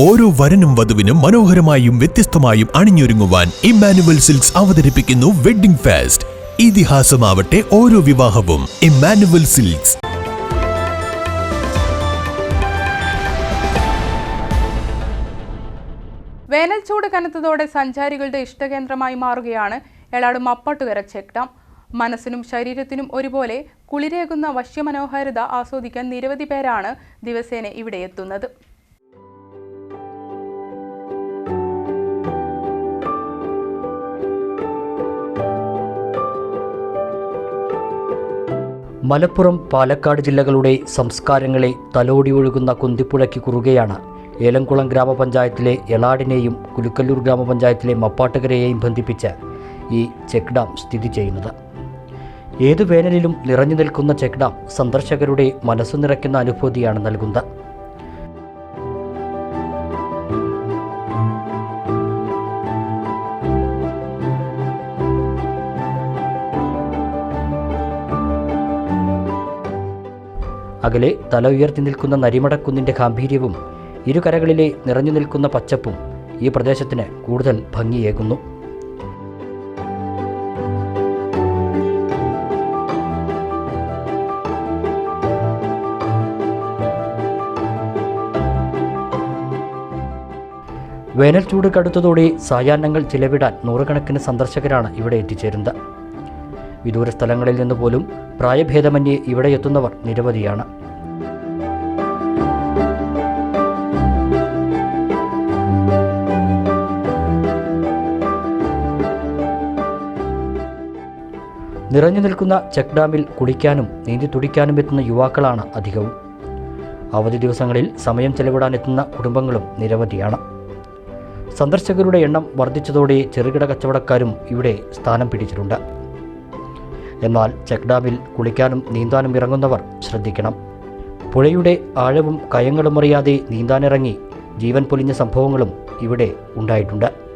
ഓരോ വരനും വധുവിനും മനോഹരമായും വ്യത്യസ്തമായും അണിഞ്ഞൊരുങ്ങുവാൻ ഇമ്മാനുവൽ സിൽക്സ് അവതരിപ്പിക്കുന്നു വെഡ്ഡിംഗ് ഫാസ്റ്റ്. ഇതിഹാസമാവട്ടെ ഓരോ വിവാഹവും. ഇമ്മാനുവൽ സിൽക്സ്. വേനൽ ചൂട് കനത്തതോടെ സഞ്ചാരികളുടെ ഇഷ്ടകേന്ദ്രമായി മാറുകയാണ് എളാട് മപ്പാട്ടുകര ചെക്ക് മനസ്സിനും ശരീരത്തിനും ഒരുപോലെ കുളിരേകുന്ന വശ്യമനോഹാരിത ആസ്വദിക്കാൻ നിരവധി പേരാണ് ദിവസേന ഇവിടെ എത്തുന്നത്. മലപ്പുറം പാലക്കാട് ജില്ലകളുടെ സംസ്കാരങ്ങളെ തലോടി ഒഴുകുന്ന കുന്തിപ്പുഴയ്ക്ക് കുറുകയാണ് ഏലംകുളം ഗ്രാമപഞ്ചായത്തിലെ എളാടിനെയും കുലുക്കല്ലൂർ ഗ്രാമപഞ്ചായത്തിലെ മപ്പാട്ടുകരയെയും ബന്ധിപ്പിച്ച് ഈ ചെക്ക് ഡാം സ്ഥിതി ചെയ്യുന്നത്. ഏതു വേനലിലും നിറഞ്ഞു നിൽക്കുന്ന ചെക്ക് ഡാം സന്ദർശകരുടെ മനസ്സു നിറയ്ക്കുന്ന അനുഭൂതിയാണ് നൽകുന്നത്. അകലെ തല ഉയർത്തി നിൽക്കുന്ന നരിമടക്കുന്നിന്റെ ഗാംഭീര്യവും ഇരുകരകളിലെ നിറഞ്ഞു നിൽക്കുന്ന പച്ചപ്പും ഈ പ്രദേശത്തിന് കൂടുതൽ ഭംഗിയേകുന്നു. വേനൽ ചൂട് കടുത്തതോടെ സായാഹ്നങ്ങൾ ചിലവിടാൻ നൂറുകണക്കിന് സന്ദർശകരാണ് ഇവിടെ എത്തിച്ചേരുന്നത്. വിദൂര സ്ഥലങ്ങളിൽ നിന്ന് പോലും പ്രായഭേദമന്യേ ഇവിടെ എത്തുന്നവർ നിരവധിയാണ്. നിറഞ്ഞു നിൽക്കുന്ന ചെക്ക് ഡാമിൽ കുളിക്കാനും നീന്തി തുടിക്കാനും എത്തുന്ന യുവാക്കളാണ് അധികവും. അവധി ദിവസങ്ങളിൽ സമയം ചെലവിടാൻ എത്തുന്ന കുടുംബങ്ങളും നിരവധിയാണ്. സന്ദർശകരുടെ എണ്ണം വർദ്ധിച്ചതോടെ ചെറുകിട കച്ചവടക്കാരും ഇവിടെ സ്ഥാനം പിടിച്ചിട്ടുണ്ട്. എന്നാൽ ചെക്ക് ഡാമിൽ കുളിക്കാനും നീന്താനും ഇറങ്ങുന്നവർ ശ്രദ്ധിക്കണം. പുഴയുടെ ആഴവും കയങ്ങളും അറിയാതെ നീന്താനിറങ്ങി ജീവൻ പൊലിഞ്ഞ സംഭവങ്ങളും ഇവിടെ ഉണ്ടായിട്ടുണ്ട്.